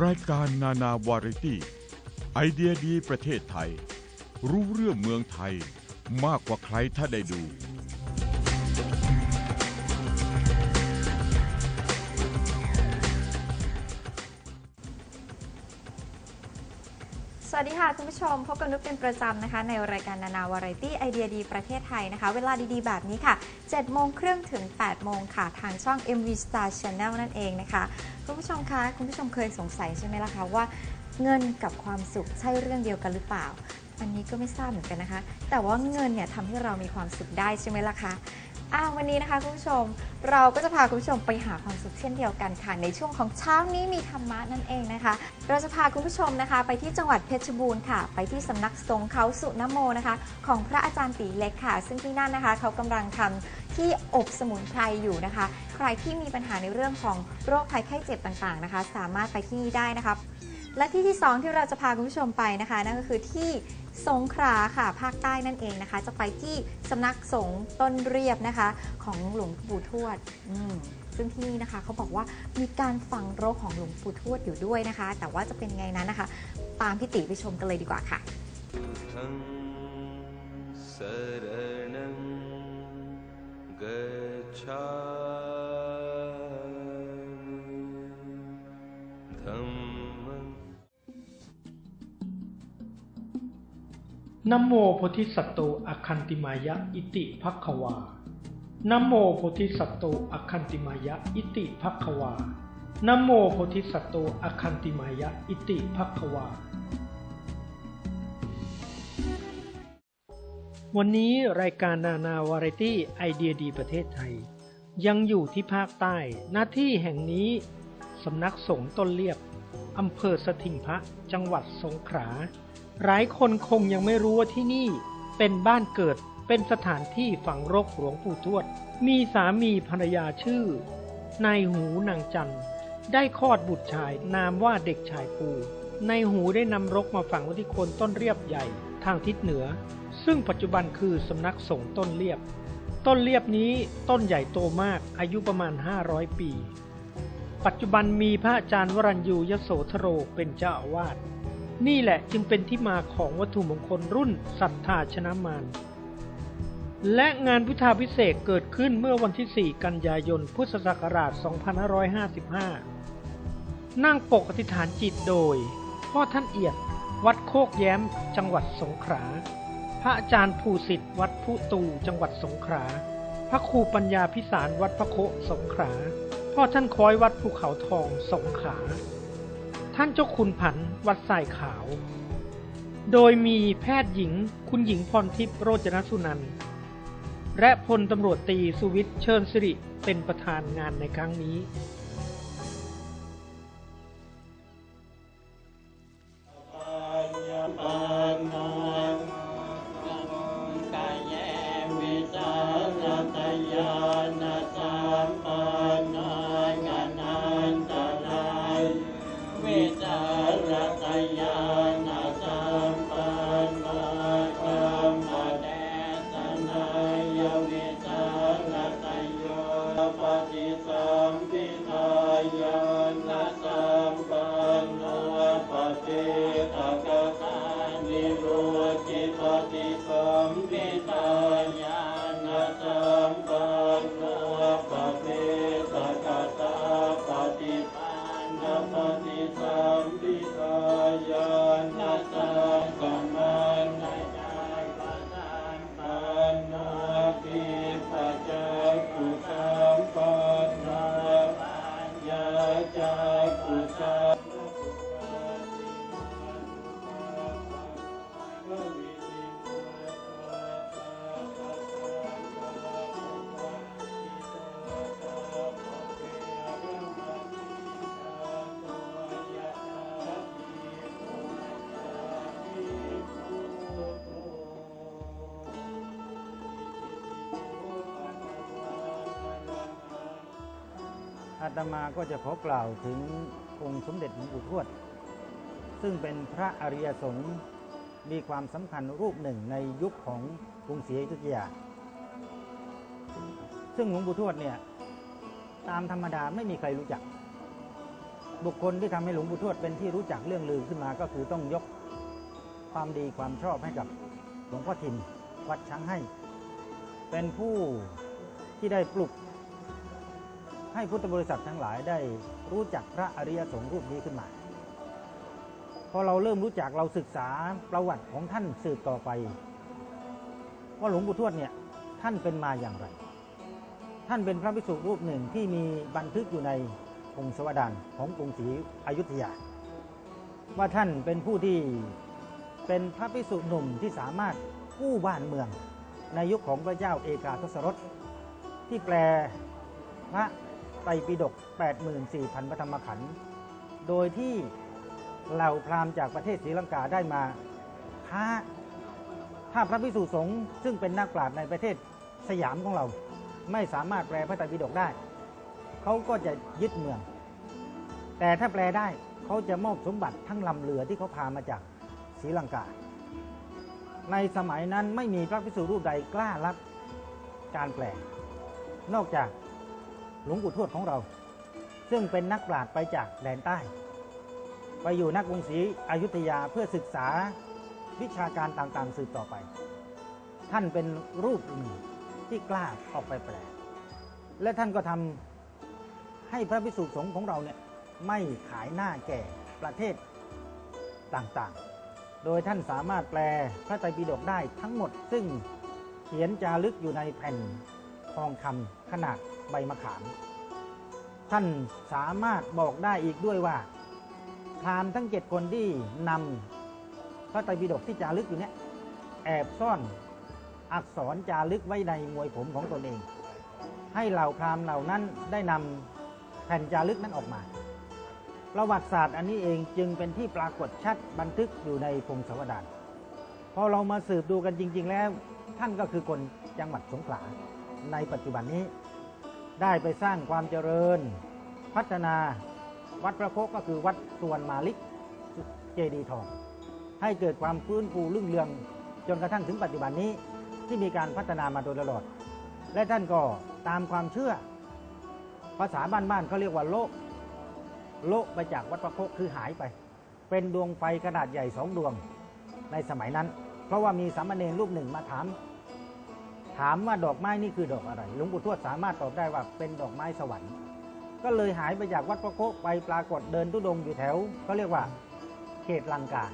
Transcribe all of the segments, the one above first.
รายการนานาวาริตี้ ไอเดียดีประเทศไทย รู้เรื่องเมืองไทยมากกว่าใครถ้าได้ดู วัสดีค่ะ คุณผู้ชม พบกับนุกเป็นประจำนะคะ ในรายการนานาวาไรตี้ไอเดียดีประเทศไทยนะคะ เวลาดีๆ แบบนี้ค่ะ7โมงครึ่งถึง8โมงค่ะ ทางช่อง MV Star Channel นั่นเองนะคะ คุณผู้ชมคะ คุณผู้ชมเคยสงสัยใช่ไหมล่ะคะว่าเงินกับความสุขใช่เรื่องเดียวกันหรือเปล่า อันนี้ก็ไม่ทราบเหมือนกันนะคะ แต่ว่าเงินเนี่ยทำให้เรามีความสุขได้ใช่ไหมล่ะคะ อ่าวันนี้นะคะคุณผู้ชม เราก็จะพาคุณผู้ชมไปหาความสุขเช่นเดียวกันค่ะในช่วงของเช้านี้มีธรรมะนั่นเองนะคะ เราจะพาคุณผู้ชมนะคะ ไปที่จังหวัดเพชรบูรณ์ค่ะ ไปที่สำนักสงฆ์เขาสุนโมนะคะ ของพระอาจารย์ตีเล็กค่ะ ซึ่งที่นั่นนะคะ เขากำลังทำที่อบสมุนไพรอยู่นะคะ ใครที่มีปัญหาในเรื่องของโรคภัยไข้เจ็บต่างๆนะคะ สามารถไปที่นี่ได้นะคะและที่ที่ 2 ที่เราจะพาคุณผู้ชมไปนะคะนั่นก็คือที่ สงขลาค่ะภาคใต้นั่นเองนะคะ จะไปที่สำนักสงฆ์ต้นเรียบนะคะ ของหลวงปู่ทวดอืมซึ่งที่นี่นะคะเขาบอกว่ามีการฝังโรคของหลวงปู่ทวดอยู่ด้วยนะคะ แต่ว่าจะเป็นไงนั้นนะคะ ตามพี่ติไปชมกันเลยดีกว่าค่ะ तं शरणं गच्छामि นโมโพธิสัตโตอคันติมายะอิติภัคควานโมโพธิสัตโตอคันติมายะอิติภัคควานโมโพธิสัตโตอคันติมายะอิติภัคควา วันนี้รายการนานาวาไรตี้ไอเดียดีประเทศไทย ยังอยู่ที่ภาคใต้หน้าที่แห่งนี้สำนักสงฆ์ต้นเลียบอำเภอสถิงพระจังหวัดสงขลา หลายคนคงยังไม่รู้ว่าที่นี่เป็นบ้านเกิดเป็นสถานที่ฝังรกหลวงปู่ทวด มีสามีภรรยาชื่อนายหูนางจันทร์ได้คลอดบุตรชายนามว่าเด็กชายปูนายหูได้นำรกมาฝังไว้ที่โคนต้นเรียบใหญ่ทางทิศเหนือ ซึ่งปัจจุบันคือสำนักสงฆ์ต้นเรียบ ต้นเรียบนี้ต้นใหญ่โตมากอายุประมาณ 500 ปี ปัจจุบันมีพระอาจารย์วรัญยูยโสธโรเป็นเจ้าอาวาส นี่แหละจึงเป็นที่มาของวัตถุมงคลรุ่นศรัทธาชนะมารและงานพุทธาพิเศษเกิดขึ้นเมื่อวันที่ 4 กันยายน พุทธศักราช 2555 นั่งปกอธิษฐานจิตโดย พ่อท่านเอียด วัดโคกแย้ม จังหวัดสงขลา พระอาจารย์ภูสิทธิ์วัดพุตูจังหวัดสงขลา พระครูปัญญาพิสารวัดพระโคสงขลา พ่อท่านคอยวัดภูเขาทองสงขลา ท่านเจ้าคุณผันวัดสายขาว โดยมีแพทย์หญิงคุณหญิงพรทิพย์โรจนสุนันท์และพลตำรวจตีสุวิทย์เชิญสิริเป็นประธานงานในครั้งนี้ อาตมาก็จะขอกล่าวถึงองค์สมเด็จหลวงปู่ทวด ซึ่งเป็นพระอริยสงฆ์มีความสำคัญรูปหนึ่งในยุคของกรุงศรีอยุธยา ซึ่งหลวงปู่ทวดเนี่ยตามธรรมดาไม่มีใครรู้จัก บุคคลที่ทำให้หลวงปู่ทวดเป็นที่รู้จักเรื่องลือขึ้นมาก็คือต้องยกความดีความชอบให้กับหลวงพ่อทิมวัดช้างให้ เป็นผู้ที่ได้ปลุก ให้พุทธบริษัททั้งหลายได้รู้จักพระอริยสงฆ์รูปนี้ขึ้นมา พอเราเริ่มรู้จักเราศึกษาประวัติของท่านสืบต่อไป ว่าหลวงปู่ทวดเนี่ยท่านเป็นมาอย่างไร ท่านเป็นพระภิกษุรูปหนึ่งที่มีบันทึกอยู่ในพงศาวดารของกรุงศรีอยุธยา ว่าท่านเป็นผู้ที่เป็นพระภิกษุหนุ่มที่สามารถกู้บ้านเมือง ในยุคของพระเจ้าเอกาทศรสที่แปลพระ ไตรปิฎก84,000พระธรรมขันธ์โดยที่เหล่าพราหมณ์จากประเทศศรีลังกาได้มาท้าถ้าพระภิกษุสงฆ์ซึ่งเป็นนักปราชญ์ในประเทศสยามของเรา ไม่สามารถแปลพระไตรปิฎกได้ เขาก็จะยึดเมือง แต่ถ้าแปลได้เขาจะมอบสมบัติทั้งลำเรือที่เขาพามาจากศรีลังกา ในสมัยนั้นไม่มีพระภิกษุรูปใดกล้ารับการแปล นอกจาก หลวงปู่ทวดของเรา ซึ่งเป็นนักปราชญ์ไปจากแดนใต้ ไปอยู่นักกรุงศรีอยุธยาเพื่อศึกษาวิชาการต่างๆสืบต่อไป ท่านเป็นรูปหนึ่งที่กล้าออกไปแปลและท่านก็ทำให้พระภิกษุสงฆ์ของเราเนี่ยไม่ขายหน้าแก่ประเทศต่างๆ โดยท่านสามารถแปลพระไตรปิฎกได้ทั้งหมด ซึ่งเขียนจารึกอยู่ในแผ่นทองคำขนาดใบมะขาม ท่านสามารถบอกได้อีกด้วยว่าพราหมณ์ทั้งเจ็ดคนที่นำพระไตรปิฎกที่จารึกอยู่เนี่ยแอบซ่อนอักษรจารึกไว้ในมวยผมของตนเอง ให้เหล่าพราหมณ์เหล่านั้นได้นำแผ่นจารึกนั้นออกมา ประวัติศาสตร์อันนี้เองจึงเป็นที่ปรากฏชัดบันทึกอยู่ในพงศาวดารพอเรามาสืบดูกันจริง ๆ แล้ว ท่านก็คือคนจังหวัดสงขลาในปัจจุบันนี้ ได้ไปสร้างความเจริญ พัฒนาวัดพระโคกก็คือวัดสวนมาลิกเจดีทอง ให้เกิดความฟื้นฟูรุ่งเรืองจนกระทั่งถึงปัจจุบันนี้ที่มีการพัฒนามาโดยตลอด และท่านก็ตามความเชื่อ ภาษาบ้านๆเขาเรียกว่าโลก โลกไปจากวัดพระโคกคือหายไป เป็นดวงไฟขนาดใหญ่สองดวงในสมัยนั้น เพราะว่ามีสามเณรรูปหนึ่งมาถาม ถามว่าดอกไม้นี่คือดอกอะไรหลวงปู่ทวดสามารถตอบได้ว่าเป็นดอกไม้สวรรค์ ก็เลยหายไปจากวัดพระโคกไปปรากฏเดินทุดงอยู่แถวเขาเรียกว่าเขตลังกา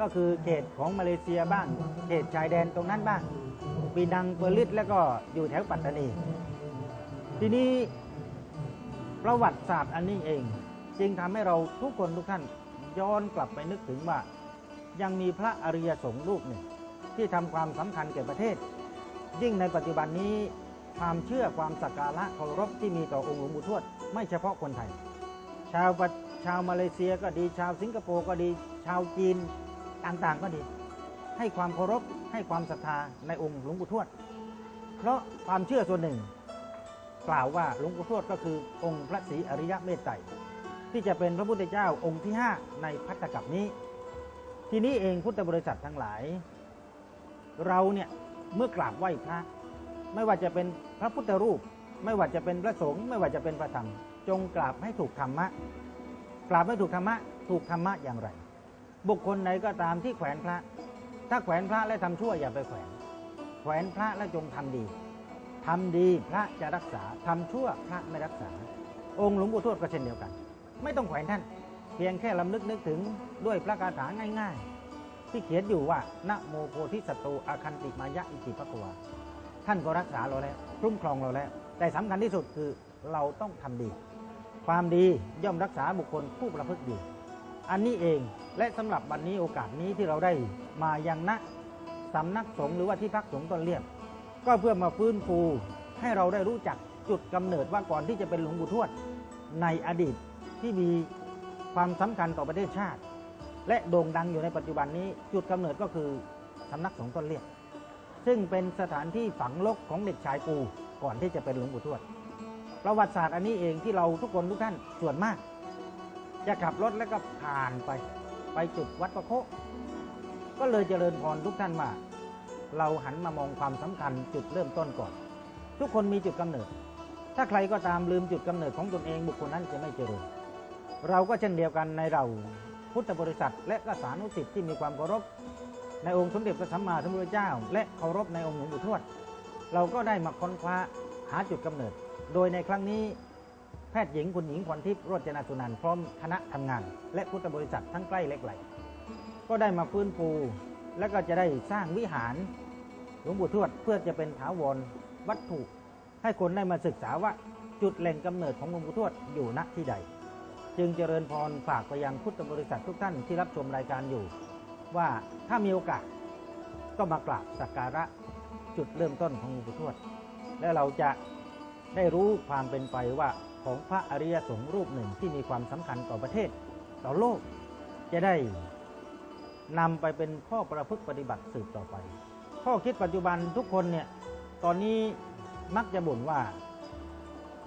ก็คือเขตของมาเลเซียบ้าง เขตชายแดนตรงนั้นบ้างปีนังเปอร์ลิสแล้วก็อยู่แถวปัตตานี ทีนี้ประวัติศาสตร์อันนี้เอง จึงทำให้เราทุกคนทุกท่านย้อนกลับไปนึกถึงว่า ยังมีพระอริยสงฆ์รูปหนึ่งที่ทำความสำคัญแก่ประเทศ ยิ่งในปัจจุบันนี้ความเชื่อความสักการะเคารพที่มีต่อองค์หลวงปู่ทวด ไม่เฉพาะคนไทย ชาวชาวมาเลเซียก็ดี ชาวสิงคโปร์ก็ดี ชาวจีนต่างๆก็ดี ให้ความเคารพให้ความศรัทธาในองค์หลวงปู่ทวด เพราะความเชื่อส่วนหนึ่ง กล่าวว่าหลวงปู่ทวดก็คือองค์พระศรีอริยเมตไตรที่จะเป็นพระพุทธเจ้าองค์ที่ 5 ในพัตตกับนี้ ทีนี้เองพุทธบริษัททั้งหลาย เราเนี่ย เมื่อกราบไหว้พระ ไม่ว่าจะเป็นพระพุทธรูป ไม่ว่าจะเป็นพระสงฆ์ไม่ว่าจะเป็นพระธรรม จงกราบให้ถูกธรรมะ กราบให้ถูกธรรมะ ถูกธรรมะอย่างไร บุคคลไหนก็ตามที่แขวนพระ ถ้าแขวนพระและทำชั่วอย่าไปแขวน แขวนพระและจงทำดีทำดีพระจะรักษาทำชั่วพระไม่รักษา องค์หลวงปู่ทวดก็เช่นเดียวกัน ไม่ต้องแขวนท่าน เพียงแค่ลำลึกนึกถึงด้วยพระคาถาง่าย ๆ ที่เขียนอยู่ว่านะโมโพธิสัตโตอาคันติมายะอิติปะกวาท่านก็รักษาเราแล้วคุ้มครองเราแล้ว แต่สำคัญที่สุดคือเราต้องทำดี ความดีย่อมรักษาบุคคลผู้ประพฤติดี อันนี้เองและสำหรับวันนี้โอกาสนี้ที่เราได้มายังณสำนักสงฆ์หรือว่าที่พักสงฆ์ต้นเลียบก็เพื่อมาฟื้นฟูให้เราได้รู้จักจุดกำเนิดว่าก่อนที่จะเป็นหลวงปู่ทวดในอดีตที่มีความสำคัญต่อประเทศชาติ และโด่งดังอยู่ในปัจจุบันนี้จุดกำเนิดก็คือสำนักสงฆ์ต้นเลียบซึ่งเป็นสถานที่ฝังลกของเด็กชายปูก่อนที่จะเป็นหลวงปู่ทวดประวัติศาสตร์อันนี้เองที่เราทุกคนทุกท่านส่วนมาก จะขับรถแล้วก็ผ่านไป ไปจุดวัดประโคก็เลยเจริญพรทุกท่านว่าเราหันมามองความสำคัญจุดเริ่มต้นก่อน ทุกคนมีจุดกำเนิด ถ้าใครก็ตามลืมจุดกำเนิดของตนเองบุคคลนั้นจะไม่เจริญเราก็เช่นเดียวกันในเรา พุทธบริษัท และก็สานุสิทธิ์ที่มีความเคารพในองค์สมเด็จพระสัมมาสัมพุทธเจ้า และเคารพในองค์หลวงปู่ทวด เราก็ได้มาค้นคว้าหาจุดกำเนิด โดยในครั้งนี้แพทย์หญิงคุณหญิงพรทิพย์โรจนสุนันท์พร้อมคณะทำงาน และพุทธบริษัททั้งใกล้เล็กไหลก็ได้มาฟื้นฟู และก็จะได้สร้างวิหารหลวงปู่ทวดเพื่อจะเป็นถาวรวัตถุ ให้คนได้มาศึกษาว่าจุดแหล่งกำเนิดของหลวงปู่ทวดอยู่ณที่ใด จึงเจริญพรฝากไปยังพุทธบริษัททุกท่านที่รับชมรายการอยู่ ว่าถ้ามีโอกาสก็มากราบสักการะจุดเริ่มต้นของหลวงปู่ทวด และเราจะได้รู้ความเป็นไปว่าของพระอริยสงฆ์รูปหนึ่งที่มีความสำคัญต่อประเทศ ต่อโลก จะได้นำไปเป็นข้อประพฤติปฏิบัติสืบต่อไป ข้อคิดปัจจุบันทุกคนเนี่ยตอนนี้มักจะบ่นว่า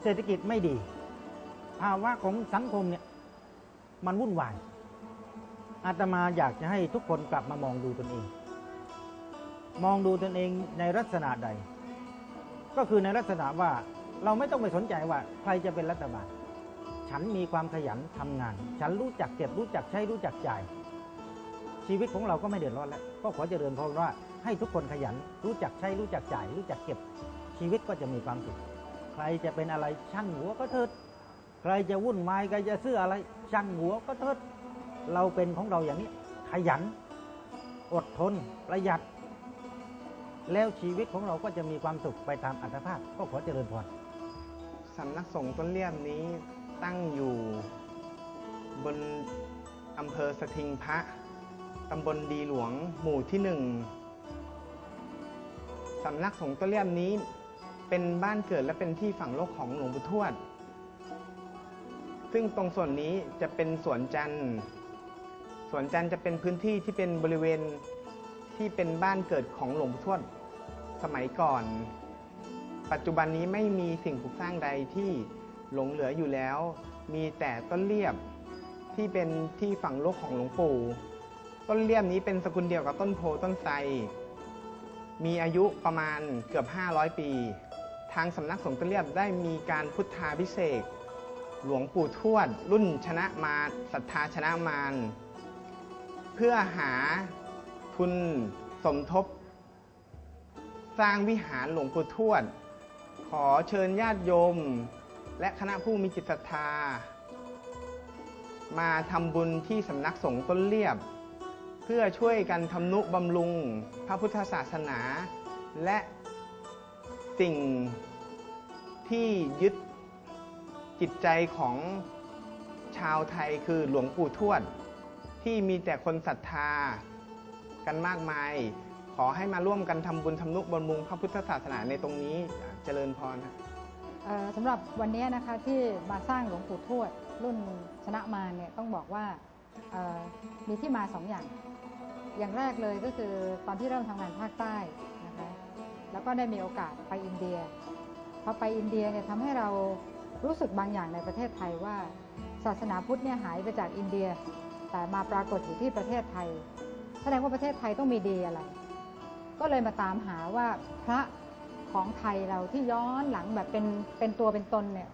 เศรษฐกิจไม่ดี ภาวะของสังคมเนี่ยมันวุ่นวาย อาตมาอยากจะให้ทุกคนกลับมามองดูตนเอง มองดูตนเองในลักษณะใด ก็คือในลักษณะว่าเราไม่ต้องไปสนใจว่าใครจะเป็นรัฐบาล ฉันมีความขยันทำงาน ฉันรู้จักเก็บรู้จักใช้รู้จักจ่าย ชีวิตของเราก็ไม่เดือดร้อนแล้ว ก็ขอเจริญพรว่าให้ทุกคนขยันรู้จักใช้รู้จักจ่าย รู้จักเก็บชีวิตก็จะมีความสุข ใครจะเป็นอะไรช่างหัวก็เถิด ใครจะวุ่นวายใครจะซื้ออะไรช่างหัวก็เถิดเราเป็นของเราอย่างนี้ ขยัน อดทน ประหยัด แล้วชีวิตของเราก็จะมีความสุขไปตามอัตภาพ ก็ขอเจริญพรสำนักสงฆ์ต้นเลียมนี้ตั้งอยู่บนอำเภอสถิงพระตำบลดีหลวง หมู่ที่หนึ่งสำนักสงฆ์ต้นเลียมนี้เป็นบ้านเกิดและเป็นที่ฝังโลกของหลวงปู่ทวด ซึ่งตรงส่วนนี้จะเป็นสวนจันทร์สวนจันทร์จะเป็นพื้นที่ที่เป็นบริเวณที่เป็นบ้านเกิดของหลวงปู่ทวดสมัยก่อน ปัจจุบันนี้ไม่มีสิ่งปลูกสร้างใดที่หลงเหลืออยู่แล้ว มีแต่ต้นเลียบที่เป็นที่ฝังโลกของหลวงปู่ ต้นเลียบนี้เป็นสกุลเดียวกับต้นโพต้นไทรมีอายุประมาณเกือบ 500 ปี ทางสำนักสงฆ์ต้นเลียบได้มีการพุทธาพิเศษ หลวงปู่ทวด รุ่นชนะมารศรัทธาชนะมารเพื่อหาทุนสมทบ สร้างวิหารหลวงปู่ทวด ขอเชิญญาติโยม และคณะผู้มีจิตศรัทธา มาทำบุญที่สำนักสงฆ์ต้นเลียบ เพื่อช่วยกันทำนุบำรุงพระพุทธศาสนา และสิ่งที่ยึด จิตใจของชาวไทยคือหลวงปู่ทวด ที่มีแต่คนศรัทธากันมากมาย ขอให้มาร่วมกันทำบุญทำนุบำรุงพระพุทธศาสนาในตรงนี้เจริญพรนะเอ่อสำหรับวันนี้นะคะที่มาสร้างหลวงปู่ทวด รุ่นชนะมาเนี่ยต้องบอกว่ามีที่มาสองอย่าง อย่างแรกเลยก็คือตอนที่เริ่มทำงานภาคใต้นะคะแล้วก็ได้มีโอกาสไปอินเดียพอไปอินเดียเนี่ยทำให้เรา รู้สึกบางอย่างในประเทศไทยว่า ศาสนาพุทธเนี่ยหายไปจากอินเดีย แต่มาปรากฏอยู่ที่ประเทศไทย แสดงว่าประเทศไทยต้องมีดีอะไร ก็เลยมาตามหาว่าพระของไทยเราที่ย้อนหลังแบบเป็นเป็นตัวเป็นตนเนี่ย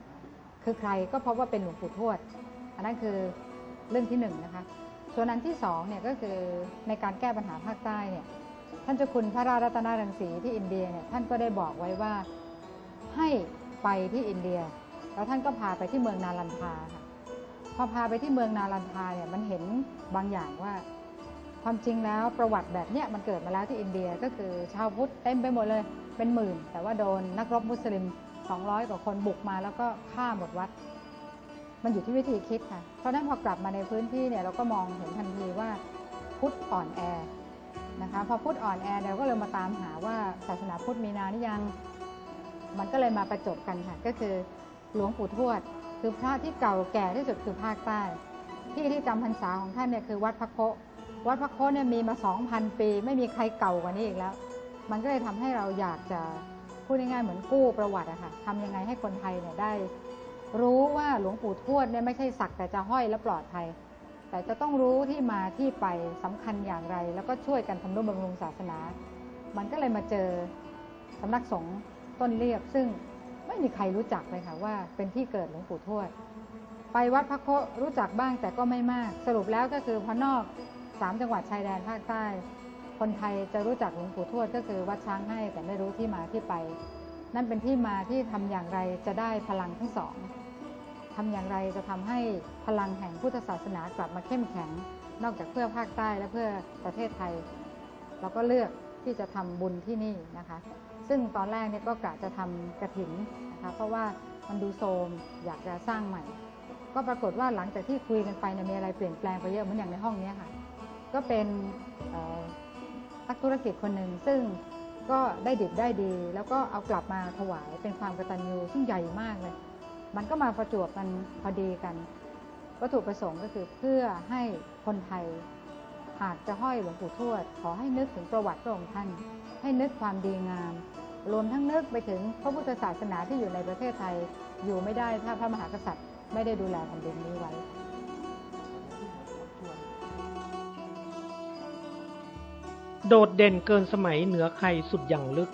คือใครก็เพราะว่าเป็นหลวงปู่ทวด อันนั้นคือเรื่องที่หนึ่งนะคะ ส่วนอันที่สองเนี่ยก็คือในการแก้ปัญหาภาคใต้เนี่ยท่านเจ้าคุณพระราชรัตนารังสีที่อินเดียเนี่ยท่านก็ได้บอกไว้ว่าให้ไปที่อินเดีย แล้วท่านก็พาไปที่เมืองนาลันทาค่ะพอพาไปที่เมืองนาลันทาเนี่ยมันเห็นบางอย่างว่า ความจริงแล้วประวัติแบบเนี้ยมันเกิดมาแล้วที่อินเดียก็คือชาวพุทธเต็มไปหมดเลยเป็นหมื่น แต่ว่าโดนนักรบมุสลิม 200 กว่าคนบุกมาแล้วก็ฆ่าหมดวัด มันอยู่ที่วิธีคิดค่ะ เพราะนั้นพอกลับมาในพื้นที่เนี่ยเราก็มองเห็นทันทีว่าพุทธอ่อนแอนะคะพอพุทธอ่อนแอเราก็เลยมาตามหาว่าศาสนาพุทธมีนานหรือยัง มันก็เลยมาประจบกันค่ะก็คือ หลวงปู่ทวด คือพระที่เก่าแก่ที่สุดคือภาคใต้ ที่ที่จำพรรษาของท่านเนี่ยคือวัดพระโควัดพระโคเนี่ยมีมา2,000ปี ไม่มีใครเก่ากว่านี้อีกแล้ว มันก็เลยทำให้เราอยากจะพูดง่ายๆเหมือนกู้ประวัติอะค่ะทำยังไงให้คนไทยเนี่ยได้ รู้ว่าหลวงปู่ทวดเนี่ยไม่ใช่สักแต่จะห้อยและปลอดภัย แต่จะต้องรู้ที่มาที่ไปสำคัญอย่างไร แล้วก็ช่วยกันทำนุบำรุงศาสนา มันก็เลยมาเจอสำนักสงฆ์ต้นเรียบซึ่ง ไม่มีใครรู้จักเลยค่ะว่าเป็นที่เกิดหลวงปู่ทวด ไปวัดพระโครู้จักบ้างแต่ก็ไม่มาก สรุปแล้วก็คือพอนอกสามจังหวัดชายแดนภาคใต้ คนไทยจะรู้จักหลวงปู่ทวดก็คือวัดช้างให้แต่ไม่รู้ที่มาที่ไป นั่นเป็นที่มาที่ทำอย่างไรจะได้พลังทั้งสองทำอย่างไรจะทำให้พลังแห่งพุทธศาสนากลับมาเข้มแข็ง นอกจากเพื่อภาคใต้และเพื่อประเทศไทย เราก็เลือก ที่จะทำบุญที่นี่นะคะ ซึ่งตอนแรกเนี่ยก็กะจะทำกระถินนะคะ เพราะว่ามันดูโทรมอยากจะสร้างใหม่ ก็ปรากฏว่าหลังจากที่คุยกันไปเนี่ยมีอะไรเปลี่ยนแปลงไปเยอะเหมือนอย่างในห้องนี้ค่ะ ก็เป็นนักธุรกิจคนหนึ่งซึ่งก็ได้ดิบได้ดี แล้วก็เอากลับมาถวายเป็นความกตัญญูซึ่งใหญ่มากเลย มันก็มาประจวบกันพอดีกัน วัตถุประสงค์ก็คือเพื่อให้คนไทย หากจะห้อยหลวงปู่ทวด ขอให้นึกถึงประวัติพระองค์ท่าน ให้นึกความดีงาม รวมทั้งนึกไปถึงพระพุทธศาสนาที่อยู่ในประเทศไทย อยู่ไม่ได้ถ้าพระมหากษัตริย์ไม่ได้ดูแลแผ่นดินนี้ไว้โดดเด่นเกินสมัยเหนือใครสุดอย่างลึก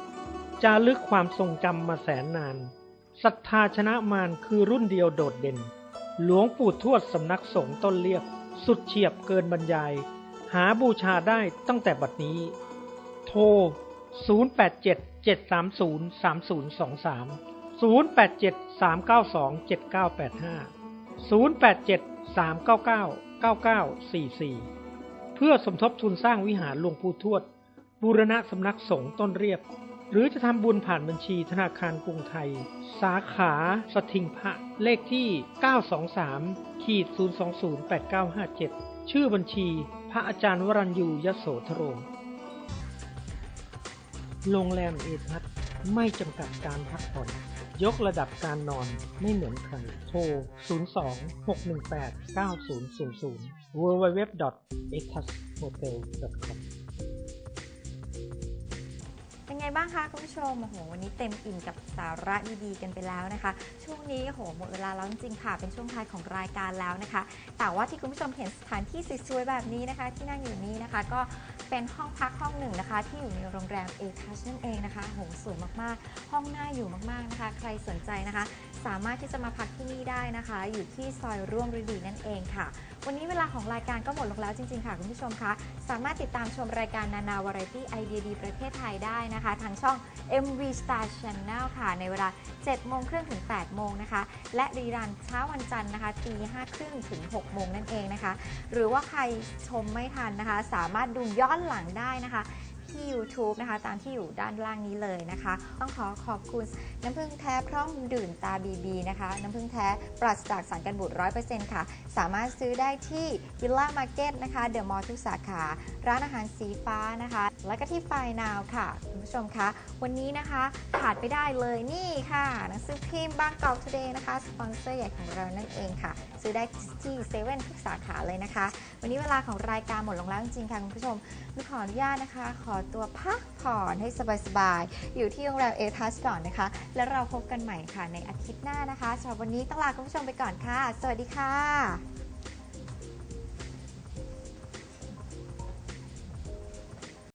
จารึกความทรงจำมาแสนนาน ศรัทธาชนะมารคือรุ่นเดียวโดดเด่น หลวงปู่ทวดสำนักสงฆ์ต้นเลียบ สุดเฉียบเกินบรรยาย หาบูชาได้ตั้งแต่บัดนี้ โทร 087-730-3023 087-392-7985 087-399-9944 เพื่อสมทบทุนสร้างวิหารหลวงปู่ทวด บูรณะสำนักสงฆ์ต้นเรียบ หรือจะทำบุญผ่านบัญชีธนาคารกรุงไทย สาขาสถิงพระเลขที่ 923ขีด0208957 ชื่อบัญชี พระอาจารย์วรัญยูยโสธโร โรงแรมเอทัศไม่จำกัดการพักผ่อน ยกระดับการนอนไม่เหมือนใคร โทร 02 618 9000 www.ethashotel.com บ้างคะคุณผู้ชมโอ้โหวันนี้เต็มอิ่มกับสาระดีๆกันไปแล้วนะคะ ช่วงนี้โอ้โหหมดเวลาแล้วจริงๆค่ะ เป็นช่วงท้ายของรายการแล้วนะคะ แต่ว่าที่คุณผู้ชมเห็นสถานที่สวยๆแบบนี้นะคะ ที่นั่งอยู่นี้นะคะ ก็เป็นห้องพักห้องหนึ่งนะคะ ที่อยู่ในโรงแรมเอทัชนั่นเองนะคะโหสวยมากๆ ห้องน่าอยู่มากๆนะคะ ใครสนใจนะคะ สามารถที่จะมาพักที่นี่ได้นะคะ อยู่ที่ซอยร่วมฤดีนั่นเองค่ะวันนี้เวลาของรายการก็หมดลงแล้วจริง ๆ ค่ะคุณผู้ชมคะ สามารถติดตามชมรายการนานาวาไรตี้ไอเดียดีประเทศไทยได้นะคะ ทางช่อง MV Star Channel ค่ะ ในเวลา 7 โมงครึ่งถึง 8 โมงนะคะ และรีรันเช้าวันจันทร์นะคะตี5ครึ่งถึง 6 โมงนั่นเองนะคะ หรือว่าใครชมไม่ทันนะคะ สามารถดูย้อนหลังได้นะคะ ที่ YouTube นะคะ ตามที่อยู่ด้านล่างนี้เลยนะคะ ต้องขอขอบคุณน้ำผึ้งแท้พร้อมดื่มตาบีบีนะคะ น้ำผึ้งแท้ปราศจากสารกันบูด100%ค่ะ สามารถซื้อได้ที่วิลล่ามาร์เก็ตนะคะเดอะมอลล์ทุกสาขา ร้านอาหารสีฟ้านะคะ แล้วก็ที่ไฟนาวค่ะ คุณผู้ชมคะ วันนี้นะคะขาดไปได้เลยนี่ค่ะหนังสือพิมพ์บางกอกทูเดย์นะคะ สปอนเซอร์ใหญ่ของเรานั่นเองค่ะ ซื้อได้ที่เซเว่นทุกสาขาเลยนะคะ วันนี้เวลาของรายการหมดลงแล้วจริงๆค่ะคุณผู้ชม นุกขออนุญาตนะคะ ขอตัวพักผ่อนให้สบายๆ อยู่ที่โรงแรมเอทัสก่อนนะคะ แล้วเราพบกันใหม่ค่ะในอาทิตย์หน้านะคะสำหรับวันนี้ต้องลาคุณผู้ชมไปก่อนค่ะ สวัสดีค่ะ